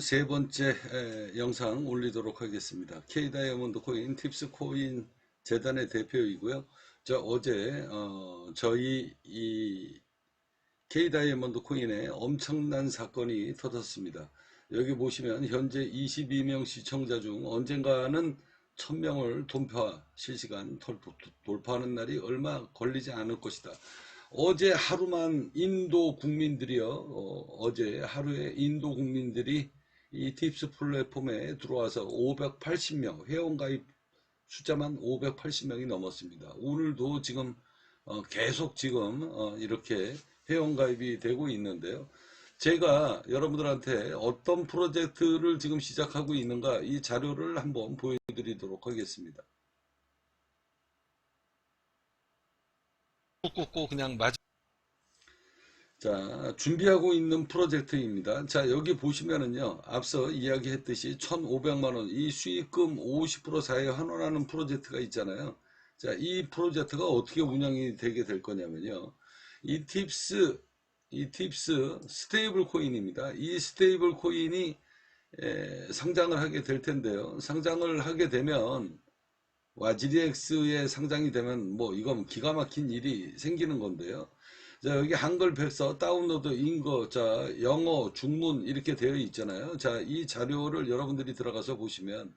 세 번째 에, 영상 올리도록 하겠습니다. K다이아몬드 코인 팁스 코인 재단의 대표이고요. 저 어제 어, 저희 이 K다이아몬드 코인에 엄청난 사건이 터졌습니다. 여기 보시면 현재 22명 시청자 중 언젠가는 1000명을 돌파 실시간 돌파- 돌파하는 날이 얼마 걸리지 않을 것이다. 어제 하루만 인도 국민들이요, 어, 제 하루에 인도 국민들이 이 팁스 플랫폼에 들어와서 580명, 회원 가입 숫자만 580명이 넘었습니다. 오늘도 지금 어, 계속 지금 어, 이렇게 회원 가입이 되고 있는데요. 제가 여러분들한테 어떤 프로젝트를 지금 시작하고 있는가 이 자료를 한번 보여드리도록 하겠습니다. 꽂고 그냥 맞 자, 준비하고 있는 프로젝트입니다. 자, 여기 보시면은요, 앞서 이야기했듯이 1,500만원, 이 수익금 50% 사회 환원하는 프로젝트가 있잖아요. 자, 이 프로젝트가 어떻게 운영이 되게 될 거냐면요. 이 팁스, 이 팁스 스테이블 코인입니다. 이 스테이블 코인이 에, 상장을 하게 될 텐데요. 상장을 하게 되면, 와지리엑스에 상장이 되면 뭐 이건 기가 막힌 일이 생기는 건데요. 자, 여기 한글 백서 다운로드 인거, 자, 영어, 중문 이렇게 되어 있잖아요. 자, 이 자료를 여러분들이 들어가서 보시면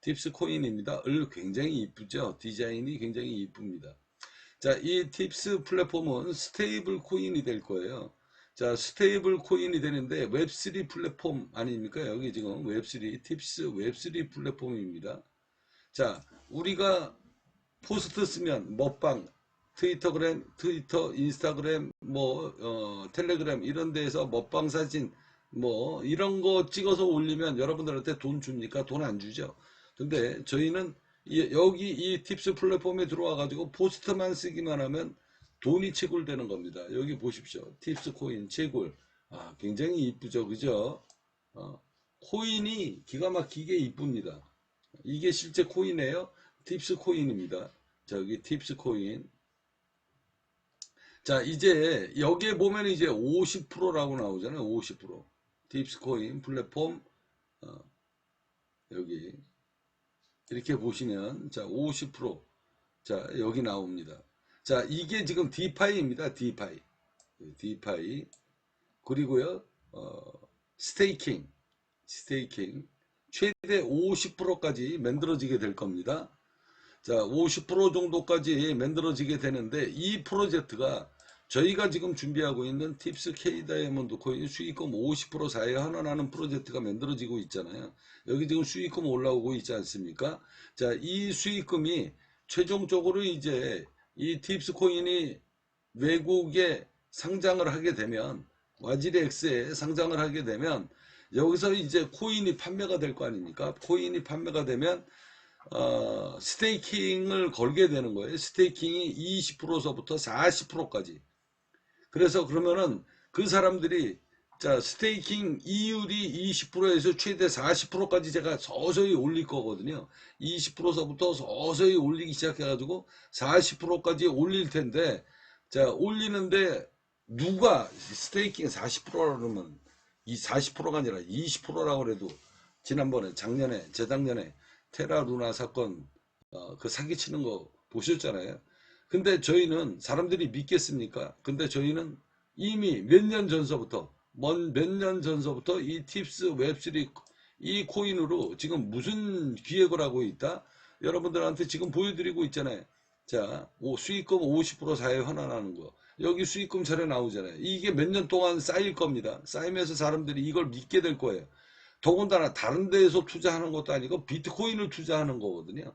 팁스 코인입니다. 을 굉장히 이쁘죠. 디자인이 굉장히 이쁩니다. 자, 이 팁스 플랫폼은 스테이블 코인이 될 거예요. 자, 스테이블 코인이 되는데 웹3 플랫폼 아닙니까? 여기 지금 웹3, 팁스 웹3 플랫폼입니다. 자, 우리가 포스트 쓰면 먹방, 트위터그램, 트위터, 인스타그램, 뭐 어, 텔레그램 이런 데에서 먹방 사진 뭐 이런 거 찍어서 올리면 여러분들한테 돈 줍니까? 돈 안 주죠. 근데 저희는 이- 여기 이 팁스 플랫폼에 들어와 가지고 포스트만 쓰기만 하면 돈이 채굴되는 겁니다. 여기 보십시오. 팁스 코인 채굴. 아, 굉장히 이쁘죠. 그죠? 어, 코인이 기가 막히게 이쁩니다. 이게 실제 코인이에요. 팁스 코인입니다. 자, 여기 팁스 코인. 자, 이제 여기에 보면 이제 50%라고 나오잖아요. 50%. 팁스 코인 플랫폼 어, 여기 이렇게 보시면 자, 50%. 자, 여기 나옵니다. 자, 이게 지금 디파이입니다. 디파이. 디파이. 그리고요. 어, 스테이킹. 스테이킹. 최대 50%까지 만들어지게 될 겁니다. 자, 50% 정도까지 만들어지게 되는데 이 프로젝트가 저희가 지금 준비하고 있는 팁스 K 다이아몬드 코인 수익금 50% 사회 환원하는 프로젝트가 만들어지고 있잖아요. 여기 지금 수익금 올라오고 있지 않습니까? 자, 이 수익금이 최종적으로 이제 이 팁스 코인이 외국에 상장을 하게 되면 와지리엑스에 상장을 하게 되면 여기서 이제 코인이 판매가 될 거 아닙니까? 코인이 판매가 되면 어, 스테이킹을 걸게 되는 거예요. 스테이킹이 20%서부터 40%까지. 그래서 그러면은 그 사람들이 자 스테이킹 이율이 20%에서 최대 40%까지 제가 서서히 올릴 거거든요. 20%서부터 서서히 올리기 시작해가지고 40%까지 올릴 텐데 자 올리는데 누가 스테이킹 40%라면 이 40%가 아니라 20%라고 그래도 지난번에 작년에 재작년에 테라 루나 사건 어, 그 사기치는 거 보셨잖아요. 근데 저희는 사람들이 믿겠습니까? 근데 저희는 이미 몇 년 전서부터 먼몇년 전서부터 이 팁스 웹3 이 코인으로 지금 무슨 기획을 하고 있다? 여러분들한테 지금 보여드리고 있잖아요. 자, 오, 수익금 50% 사회 환원하는 거. 여기 수익금 차례 나오잖아요. 이게 몇 년 동안 쌓일 겁니다. 쌓이면서 사람들이 이걸 믿게 될 거예요. 더군다나 다른 데에서 투자하는 것도 아니고 비트코인을 투자하는 거거든요.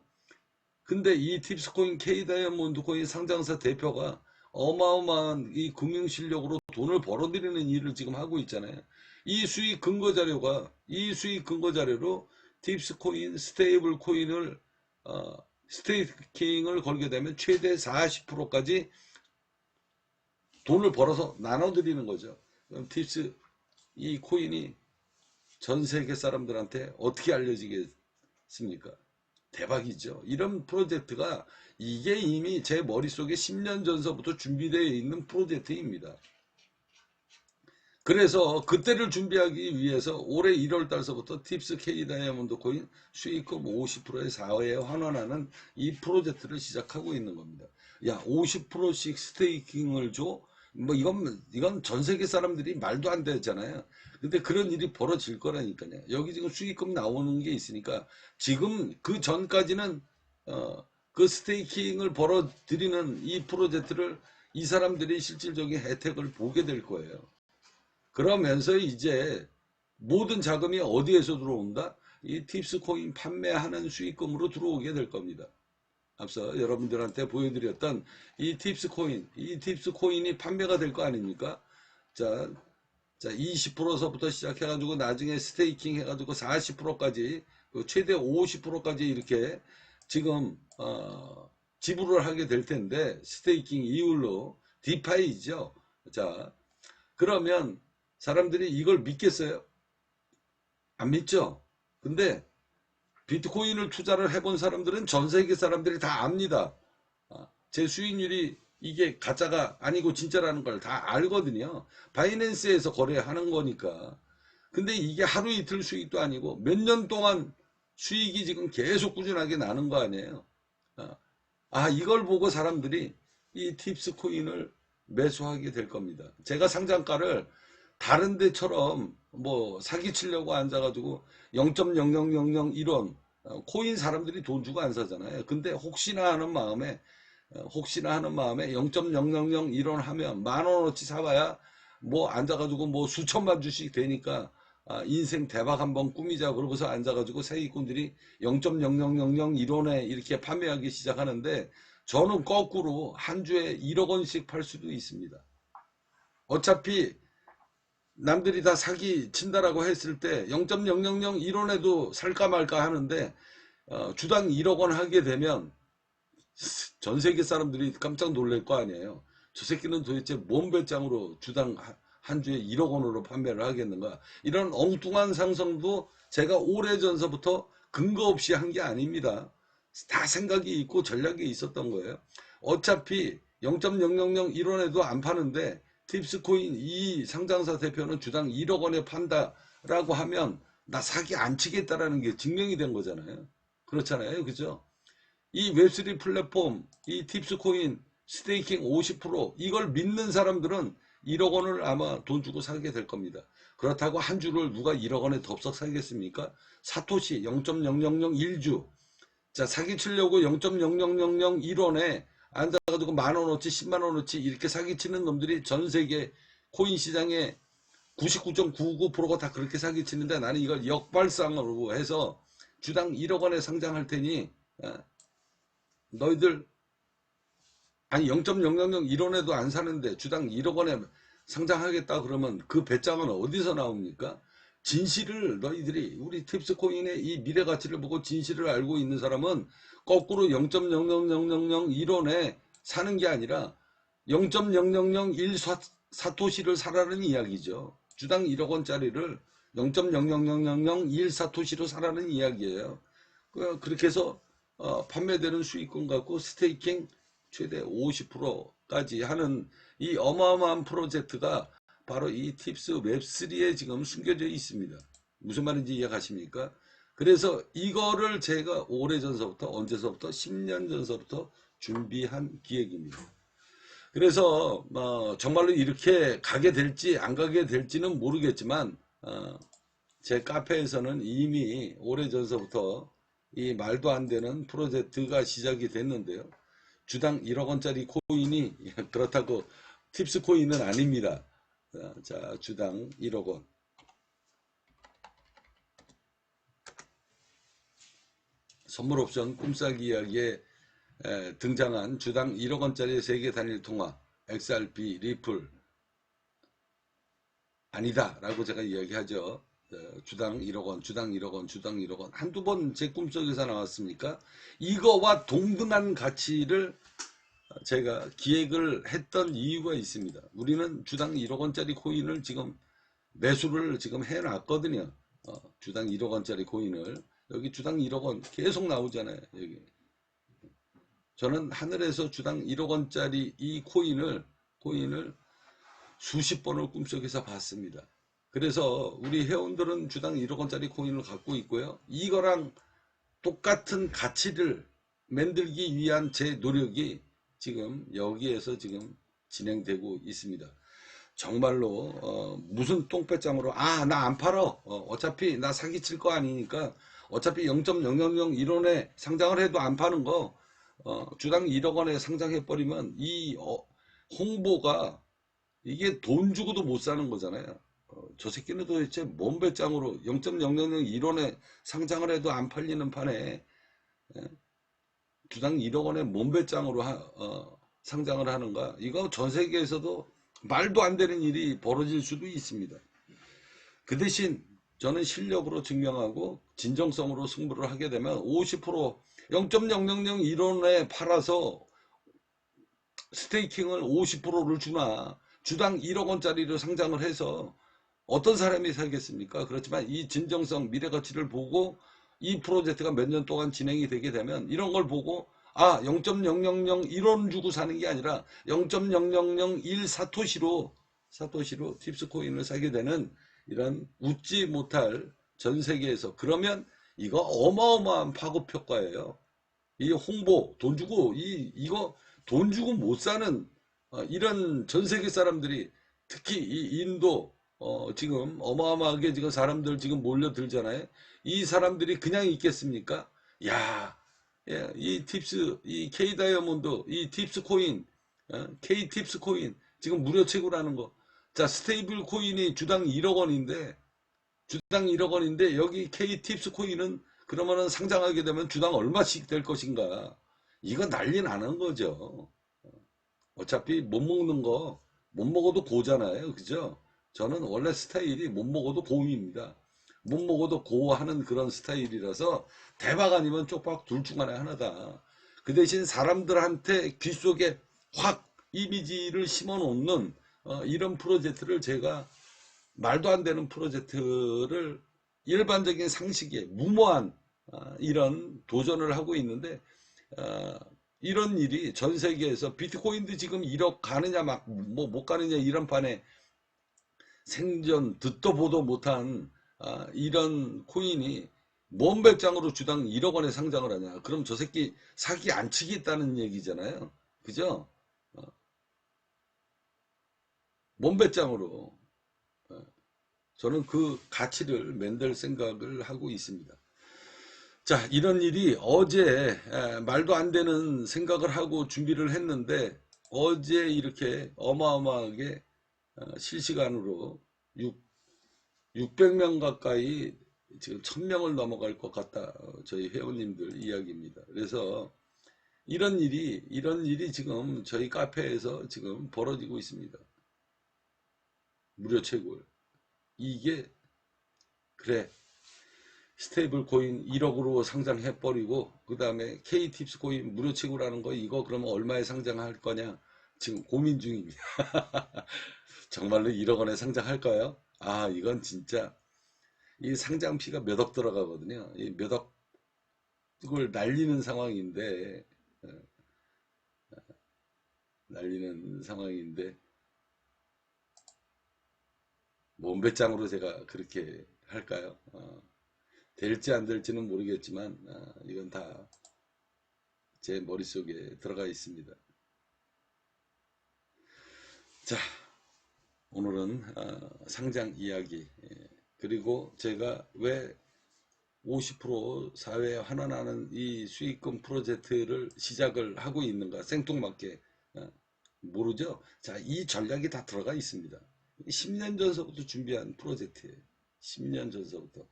근데 이 팁스코인 K 다이아몬드 코인 상장사 대표가 어마어마한 이 금융 실력으로 돈을 벌어들이는 일을 지금 하고 있잖아요. 이 수익 근거 자료가 이 수익 근거 자료로 팁스 코인, 스테이블 코인을 어, 스테이킹을 걸게 되면 최대 40%까지 돈을 벌어서 나눠드리는 거죠. 그럼 팁스 이 코인이 전 세계 사람들한테 어떻게 알려지겠습니까? 대박이죠. 이런 프로젝트가 이게 이미 제 머릿속에 10년 전서부터 준비되어 있는 프로젝트입니다. 그래서 그때를 준비하기 위해서 올해 1월 달서부터 팁스 K 다이아몬드 코인 수익금 50%의 4회에 환원하는 이 프로젝트를 시작하고 있는 겁니다. 야, 50%씩 스테이킹을 줘? 뭐 이건 이건 전 세계 사람들이 말도 안 되잖아요. 근데 그런 일이 벌어질 거라니까요. 여기 지금 수익금 나오는 게 있으니까 지금 그 전까지는 어, 그 스테이킹을 벌어들이는 이 프로젝트를 이 사람들이 실질적인 혜택을 보게 될 거예요. 그러면서 이제 모든 자금이 어디에서 들어온다? 이 팁스 코인 판매하는 수익금으로 들어오게 될 겁니다. 앞서 여러분들한테 보여드렸던 이 팁스 코인, 이 팁스 코인이 판매가 될 거 아닙니까? 자, 자, 20%서부터 시작해가지고 나중에 스테이킹 해가지고 40%까지 그 최대 50%까지 이렇게 지금 어, 지불을 하게 될 텐데 스테이킹 이율로 디파이죠. 자, 그러면 사람들이 이걸 믿겠어요? 안 믿죠? 근데 비트코인을 투자를 해본 사람들은 전 세계 사람들이 다 압니다. 아, 제 수익률이 이게 가짜가 아니고 진짜라는 걸 다 알거든요. 바이낸스에서 거래하는 거니까. 근데 이게 하루 이틀 수익도 아니고 몇 년 동안 수익이 지금 계속 꾸준하게 나는 거 아니에요. 아, 아 이걸 보고 사람들이 이 팁스 코인을 매수하게 될 겁니다. 제가 상장가를 다른 데처럼 뭐 사기치려고 앉아가지고 0.00001원 어, 코인 사람들이 돈 주고 안 사잖아요. 근데 혹시나 하는 마음에 어, 혹시나 하는 마음에 0.0001원 하면 만 원어치 사봐야 뭐 앉아가지고 뭐 수천만 주씩 되니까 아, 인생 대박 한번 꾸미자 그러고서 앉아가지고 세기꾼들이 0.0001원에 이렇게 판매하기 시작하는데 저는 거꾸로 한 주에 1억 원씩 팔 수도 있습니다. 어차피 남들이 다 사기 친다라고 했을 때 0.0001원에도 살까 말까 하는데 어, 주당 1억 원 하게 되면 전 세계 사람들이 깜짝 놀랄 거 아니에요. 저 새끼는 도대체 뭔 배짱으로 주당 한 주에 1억 원으로 판매를 하겠는가. 이런 엉뚱한 상성도 제가 오래전서부터 근거 없이 한 게 아닙니다. 다 생각이 있고 전략이 있었던 거예요. 어차피 0.0001원에도 안 파는데 팁스코인 이 상장사 대표는 주당 1억 원에 판다라고 하면 나 사기 안 치겠다라는 게 증명이 된 거잖아요. 그렇잖아요. 그죠? 이 웹3 플랫폼, 이 팁스코인 스테이킹 50% 이걸 믿는 사람들은 1억 원을 아마 돈 주고 사게 될 겁니다. 그렇다고 한 주를 누가 1억 원에 덥석 사겠습니까? 사토시 0.0001주. 자, 사기 치려고 0.0001원에 앉아가지고 만 원어치, 10만 원어치 이렇게 사기치는 놈들이 전 세계 코인 시장에 99.99%가 다 그렇게 사기치는데 나는 이걸 역발상으로 해서 주당 1억 원에 상장할 테니 어, 너희들 아니 0.0001원에도 안 사는데 주당 1억 원에 상장하겠다 그러면 그 배짱은 어디서 나옵니까? 진실을 너희들이 우리 팁스코인의 이 미래 가치를 보고 진실을 알고 있는 사람은 거꾸로 0.00001원에 사는 게 아니라 0.0001 사토시를 사라는 이야기죠. 주당 1억 원짜리를 0.00001 사토시로 사라는 이야기예요. 그, 그렇게 해서 어, 판매되는 수익금 갖고 스테이킹 최대 50%까지 하는 이 어마어마한 프로젝트가 바로 이 팁스 웹3에 지금 숨겨져 있습니다. 무슨 말인지 이해 가십니까? 그래서 이거를 제가 오래전서부터 언제서부터 10년 전서부터 준비한 기획입니다. 그래서 어, 정말로 이렇게 가게 될지 안 가게 될지는 모르겠지만 어, 제 카페에서는 이미 오래전서부터 이 말도 안 되는 프로젝트가 시작이 됐는데요. 주당 1억 원짜리 코인이 그렇다고 팁스 코인은 아닙니다. 자, 주당 1억 원. 선물 옵션 꿈싸기 이야기에 에, 등장한 주당 1억 원짜리 세계 단일 통화 XRP 리플 아니다 라고 제가 이야기하죠. 어, 주당 1억 원, 주당 1억 원, 주당 1억 원 한두 번 제 꿈속에서 나왔습니까? 이거와 동등한 가치를 제가 기획을 했던 이유가 있습니다. 우리는 주당 1억 원짜리 코인을 지금 매수를 지금 해놨거든요. 어, 주당 1억 원짜리 코인을 여기 주당 1억 원 계속 나오잖아요. 여기 저는 하늘에서 주당 1억 원짜리 이 코인을 코인을 수십 번을 꿈속에서 봤습니다. 그래서 우리 회원들은 주당 1억 원짜리 코인을 갖고 있고요. 이거랑 똑같은 가치를 만들기 위한 제 노력이 지금 여기에서 지금 진행되고 있습니다. 정말로 어, 무슨 똥배짱으로 아 나 안 팔어 어, 차피나 사기칠 거 아니니까 어차피 0.000 1원에 상장을 해도 안 파는 거 어, 주당 1억 원에 상장해 버리면 이 어, 홍보가 이게 돈 주고도 못 사는 거잖아요. 어, 저 새끼는 도대체 뭔 배짱으로 0.000 1원에 상장을 해도 안 팔리는 판에 예? 주당 1억 원에 뭔 배짱으로 하- 어, 상장을 하는가? 이거 전 세계에서도 말도 안 되는 일이 벌어질 수도 있습니다. 그 대신 저는 실력으로 증명하고 진정성으로 승부를 하게 되면 50% 0.0001원에 팔아서 스테이킹을 50%를 주나 주당 1억 원짜리로 상장을 해서 어떤 사람이 살겠습니까? 그렇지만 이 진정성 미래 가치를 보고 이 프로젝트가 몇 년 동안 진행이 되게 되면 이런 걸 보고 아 0.0001원 주고 사는 게 아니라 0.0001 사토시로 사토시로 팁스 코인을 사게 되는 이런 웃지 못할 전 세계에서 그러면 이거 어마어마한 파급 효과예요. 이 홍보 돈 주고 이 이거 돈 주고 못 사는 어, 이런 전 세계 사람들이 특히 이 인도 어, 지금 어마어마하게 지금 사람들 지금 몰려들잖아요. 이 사람들이 그냥 있겠습니까? 야, 예, 이 팁스, 이 K 다이아몬드, 이 팁스 코인, 어, K 팁스 코인 지금 무료 채굴하는 거. 자, 스테이블 코인이 주당 1억 원인데 주당 1억 원인데 여기 K 팁스 코인은 그러면은 상장하게 되면 주당 얼마씩 될 것인가? 이거 난리 나는 거죠. 어차피 못 먹는 거 못 먹어도 고잖아요. 그죠? 저는 원래 스타일이 못 먹어도 고입니다. 못 먹어도 고하는 그런 스타일이라서 대박 아니면 쪽박 둘중 안에 하나다. 그 대신 사람들한테 귀 속에 확 이미지를 심어 놓는 어, 이런 프로젝트를 제가 말도 안 되는 프로젝트를 일반적인 상식에 무모한 어, 이런 도전을 하고 있는데 어, 이런 일이 전 세계에서 비트코인도 지금 1억 가느냐 막 뭐 못 가느냐 이런 판에 생전 듣도 보도 못한 아, 이런 코인이 뭔 배짱으로 주당 1억 원에 상장을 하냐. 그럼 저 새끼 사기 안 치겠다는 얘기잖아요. 그죠? 어. 뭔 배짱으로. 어. 저는 그 가치를 만들 생각을 하고 있습니다. 자, 이런 일이 어제 에, 말도 안 되는 생각을 하고 준비를 했는데 어제 이렇게 어마어마하게 어, 실시간으로 6, 600명 가까이 지금 1000명을 넘어갈 것 같다. 어, 저희 회원님들 이야기입니다. 그래서 이런 일이 이런 일이 지금 저희 카페에서 지금 벌어지고 있습니다. 무료 채굴. 이게 그래 스테이블 코인 1억으로 상장해 버리고 그 다음에 KTIPS 코인 무료 채굴하는 거 이거 그러면 얼마에 상장할 거냐 지금 고민 중입니다. 정말로 1억 원에 상장할까요? 아 이건 진짜 이 상장피가 몇 억 들어가거든요. 이 몇 억을 날리는 상황인데 어, 어, 날리는 상황인데 몸배짱으로 제가 그렇게 할까요? 어. 될지 안 될지는 모르겠지만 아, 이건 다 제 머릿속에 들어가 있습니다. 자 오늘은 아, 상장 이야기 예, 그리고 제가 왜 50% 사회에 환원하는 이 수익금 프로젝트를 시작을 하고 있는가 생뚱맞게 아, 모르죠? 자 이 전략이 다 들어가 있습니다. 10년 전서부터 준비한 프로젝트예요. 10년 전서부터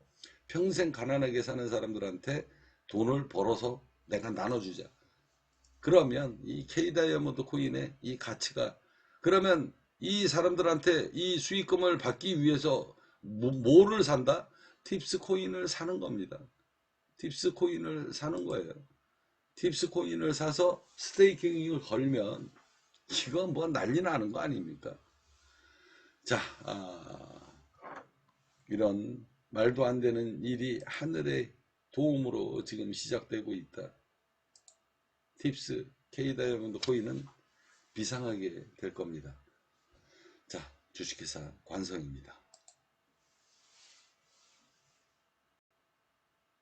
평생 가난하게 사는 사람들한테 돈을 벌어서 내가 나눠주자. 그러면 이 K 다이아몬드 코인의 이 가치가 그러면 이 사람들한테 이 수익금을 받기 위해서 뭐, 뭐를 산다? 팁스 코인을 사는 겁니다. 팁스 코인을 사는 거예요. 팁스 코인을 사서 스테이킹을 걸면 이건 뭐 난리 나는 거 아닙니까? 자, 아, 이런 말도 안 되는 일이 하늘의 도움으로 지금 시작되고 있다. 팁스 K 다이아몬드 코인은 비상하게 될 겁니다. 자, 주식회사 관성입니다.